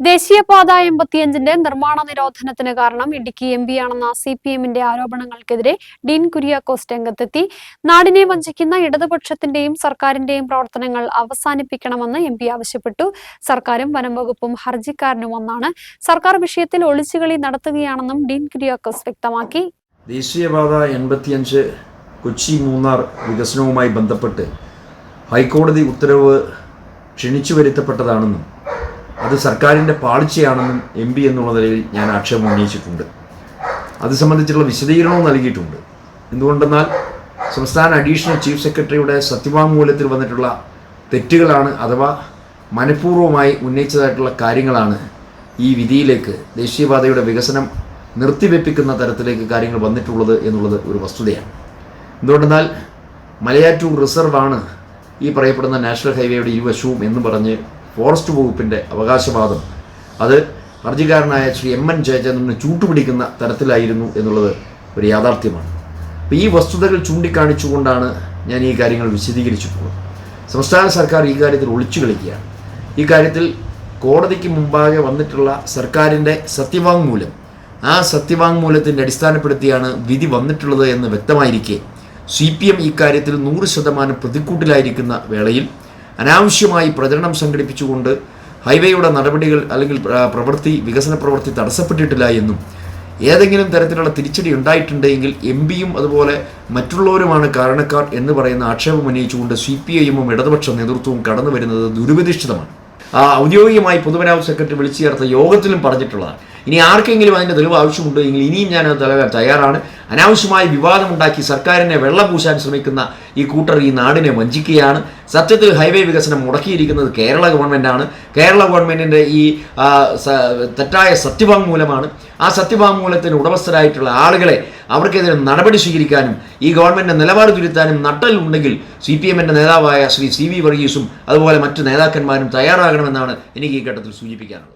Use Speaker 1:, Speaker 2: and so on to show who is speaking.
Speaker 1: ദേശീയപാത എൺപത്തിയഞ്ചിന്റെ നിർമ്മാണ നിരോധനത്തിന് കാരണം ഇടുക്കി എം പിയാണെന്ന സി പി എമ്മിന്റെ ആരോപണങ്ങൾക്കെതിരെ ഡീൻ കുര്യാക്കോസ് രംഗത്തെത്തി. നാടിനെ വഞ്ചിക്കുന്ന ഇടതുപക്ഷത്തിന്റെയും സർക്കാരിന്റെയും പ്രവർത്തനങ്ങൾ അവസാനിപ്പിക്കണമെന്ന് എം ആവശ്യപ്പെട്ടു. സർക്കാരും വനം വകുപ്പും ഹർജിക്കാരനും ഒന്നാണ്. സർക്കാർ വിഷയത്തിൽ ഒളിച്ചുകളി നടത്തുകയാണെന്നും ഡീൻ കുര്യാക്കോസ് വ്യക്തമാക്കി.
Speaker 2: ദേശീയപാത എൺപത്തിയഞ്ച് കൊച്ചി മൂന്നാർ വികസനവുമായി ബന്ധപ്പെട്ട് ഹൈക്കോടതി ഉത്തരവ് ക്ഷണിച്ചു വരുത്തപ്പെട്ടതാണെന്നും അത് സർക്കാരിന്റെ പാളിച്ചയാണെന്നും എം പി എന്നുള്ള നിലയിൽ ഞാൻ ആക്ഷേപം ഉന്നയിച്ചിട്ടുണ്ട്. അത് സംബന്ധിച്ചുള്ള വിശദീകരണവും നൽകിയിട്ടുണ്ട്. എന്തുകൊണ്ടെന്നാൽ സംസ്ഥാന അഡീഷണൽ ചീഫ് സെക്രട്ടറിയുടെ സത്യവാങ്മൂലത്തിൽ വന്നിട്ടുള്ള തെറ്റുകളാണ് അഥവാ മനഃപൂർവമായി ഉന്നയിച്ചതായിട്ടുള്ള കാര്യങ്ങളാണ് ഈ വിധിയിലേക്ക് ദേശീയപാതയുടെ വികസനം നിർത്തിവെപ്പിക്കുന്ന തരത്തിലേക്ക് കാര്യങ്ങൾ വന്നിട്ടുള്ളത് എന്നുള്ളത് ഒരു വസ്തുതയാണ്. എന്തുകൊണ്ടെന്നാൽ മലയാറ്റൂർ റിസർവാണ് ഈ പറയപ്പെടുന്ന നാഷണൽ ഹൈവേയുടെ ഇരുവശവും എന്ന് പറഞ്ഞ് ഫോറസ്റ്റ് വകുപ്പിന്റെ അവകാശവാദം. അത് ഹർജിക്കാരനായ ശ്രീ എം എൻ ജയചന്ദ്രന് ചൂട്ടുപിടിക്കുന്ന തരത്തിലായിരുന്നു എന്നുള്ളത് ഒരു യാഥാർത്ഥ്യമാണ്. അപ്പോൾ ഈ വസ്തുതകൾ ചൂണ്ടിക്കാണിച്ചുകൊണ്ടാണ് ഞാൻ ഈ കാര്യങ്ങൾ വിശദീകരിച്ചിട്ടുള്ളത്. സംസ്ഥാന സർക്കാർ ഈ കാര്യത്തിൽ ഒളിച്ചു കളിക്കുകയാണ്. ഈ കാര്യത്തിൽ കോടതിക്ക് മുമ്പാകെ വന്നിട്ടുള്ള സർക്കാരിന്റെ സത്യവാങ്മൂലം ആ സത്യവാങ്മൂലത്തിന്റെ അടിസ്ഥാനപ്പെടുത്തിയാണ് വിധി വന്നിട്ടുള്ളത് എന്ന് വ്യക്തമായിരിക്കെ സി പി എം ഇക്കാര്യത്തിൽ നൂറ് ശതമാനം പ്രതിക്കൂട്ടിലായിരിക്കുന്ന വേളയിൽ അനാവശ്യമായി പ്രചരണം സംഘടിപ്പിച്ചുകൊണ്ട് ഹൈവേയുടെ നടപടികൾ അല്ലെങ്കിൽ പ്രവൃത്തി വികസന പ്രവൃത്തി തടസ്സപ്പെട്ടിട്ടില്ല എന്നും ഏതെങ്കിലും തരത്തിലുള്ള തിരിച്ചടി ഉണ്ടായിട്ടുണ്ടെങ്കിൽ എം പിയും അതുപോലെ മറ്റുള്ളവരുമാണ് കാരണക്കാർ എന്ന് പറയുന്ന ആക്ഷേപം ഉന്നയിച്ചുകൊണ്ട് സി പി ഐഎമ്മും ഇടതുപക്ഷ നേതൃത്വവും കടന്നു വരുന്നത് ദുരുപതിഷ്ഠിതമാണ് ആ ഔദ്യോഗികമായി പൊതുമരാമത്ത് സെക്രട്ടറി വിളിച്ചു ചേർത്ത യോഗത്തിലും പറഞ്ഞിട്ടുള്ളതാണ്. ഇനി ആർക്കെങ്കിലും അതിന്റെ തെളിവ് ആവശ്യമുണ്ടെങ്കിൽ ഇനിയും ഞാൻ അത് തലവാൻ തയ്യാറാണ്. അനാവശ്യമായി വിവാദമുണ്ടാക്കി സർക്കാരിനെ വെള്ളപൂശാൻ ശ്രമിക്കുന്ന ഈ കൂട്ടർ ഈ നാടിനെ വഞ്ചിക്കുകയാണ്. സത്യത്തിൽ ഹൈവേ വികസനം മുടക്കിയിരിക്കുന്നത് കേരള ഗവൺമെന്റാണ് കേരള ഗവൺമെന്റിന്റെ ഈ തെറ്റായ സത്യവാങ്മൂലമാണ്. ആ സത്യവാങ്മൂലത്തിന് ഉടമസ്ഥരായിട്ടുള്ള ആളുകളെ അവർക്കെതിരെ നടപടി സ്വീകരിക്കാനും ഈ ഗവൺമെന്റിന്റെ നിലപാട് തിരുത്താനും നട്ടലുണ്ടെങ്കിൽ സി പി എമ്മിന്റെ നേതാവായ ശ്രീ സി വി വർഗീസും അതുപോലെ മറ്റ് നേതാക്കന്മാരും തയ്യാറാകണമെന്നാണ് എനിക്ക് ഈ ഘട്ടത്തിൽ സൂചിപ്പിക്കാനുള്ളത്.